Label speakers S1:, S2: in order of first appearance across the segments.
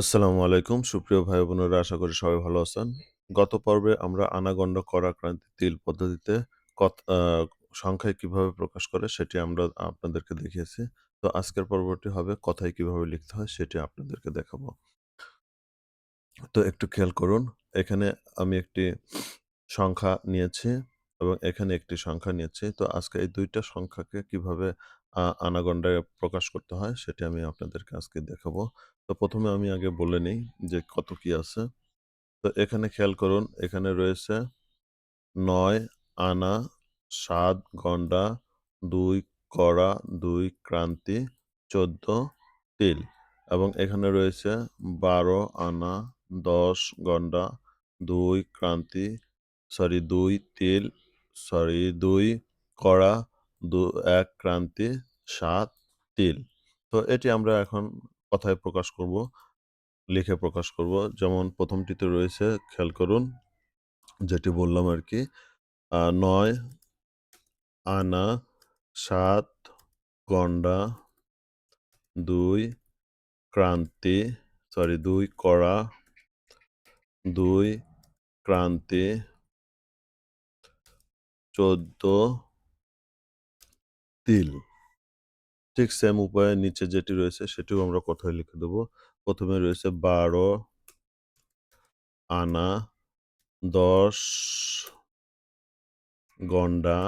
S1: আসসালামু আলাইকুম সুপ্রিয় ভাই বোনেরা আশা করি সবাই ভালো আছেন। গত পর্বে আমরা আনাগন্ডা, করা, ক্রান্তি, তিল পদ্ধতিতে কত সংখ্যায় কীভাবে প্রকাশ করে সেটি আমরা আপনাদেরকে দেখিয়েছি। তো আজকের পর্বটি হবে কথায় কীভাবে লিখতে হয় সেটি আপনাদেরকে দেখাবো। তো একটু খেয়াল করুন। এখানে আমি একটি সংখ্যা নিয়েছি এবং এখানে একটি সংখ্যা নিয়েছি। তো আজকে এই ২ টা সংখ্যাকে কীভাবে আ প্রকাশ করতে হয় সেটি আমি আপনাদেরকে আজকে দেখাবো। তো ১ম এ আমি আগে বলে নেই যে কত কি আছে। তো এখানে খেয়াল করুন এখানে রয়েছে ৯ আনা, ৭ গন্ডা, ২ কড়া, ২ ক্রান্তি, ১৪ তিল এবং এখানে রয়েছে ১২ আনা, ১০ গন্ডা, ২ ক্রান্তি সরি ২ তিল, সরি দুই কড়া, দু এক ক্রান্তি, সাত তিল। তো এটি আমরা এখন কথায় প্রকাশ করব, লিখে প্রকাশ করব। যেমন প্রথমটিতে রয়েছে খেয়াল করুন, যেটি বললাম আর কি নয় আনা, সাত গন্ডা, দুই ক্রান্তি, সরি দুই কড়া, দুই ক্রান্তি ১৪ তিল। ঠিক সেম উপায়ে নিচে যেটি রয়েছে সেটিও আমরা কথায় লিখে দেব। প্রথমে রয়েছে ১২ আনা, ১০ গন্ডা,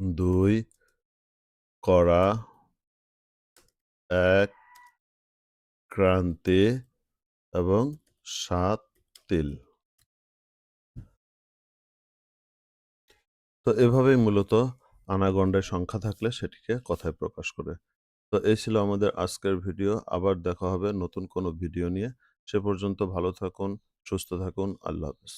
S1: দুই কড়া, এক ক্রান্তি এবং সাত তিল। তো এভাবেই মূলত আনাগণ্ডের সংখ্যা থাকলে সেটিকে কথায় প্রকাশ করে। তো এই ছিল আমাদের আজকের ভিডিও। আবার দেখা হবে নতুন কোনো ভিডিও নিয়ে। সে পর্যন্ত ভালো থাকুন, সুস্থ থাকুন। আল্লাহ হাফেজ।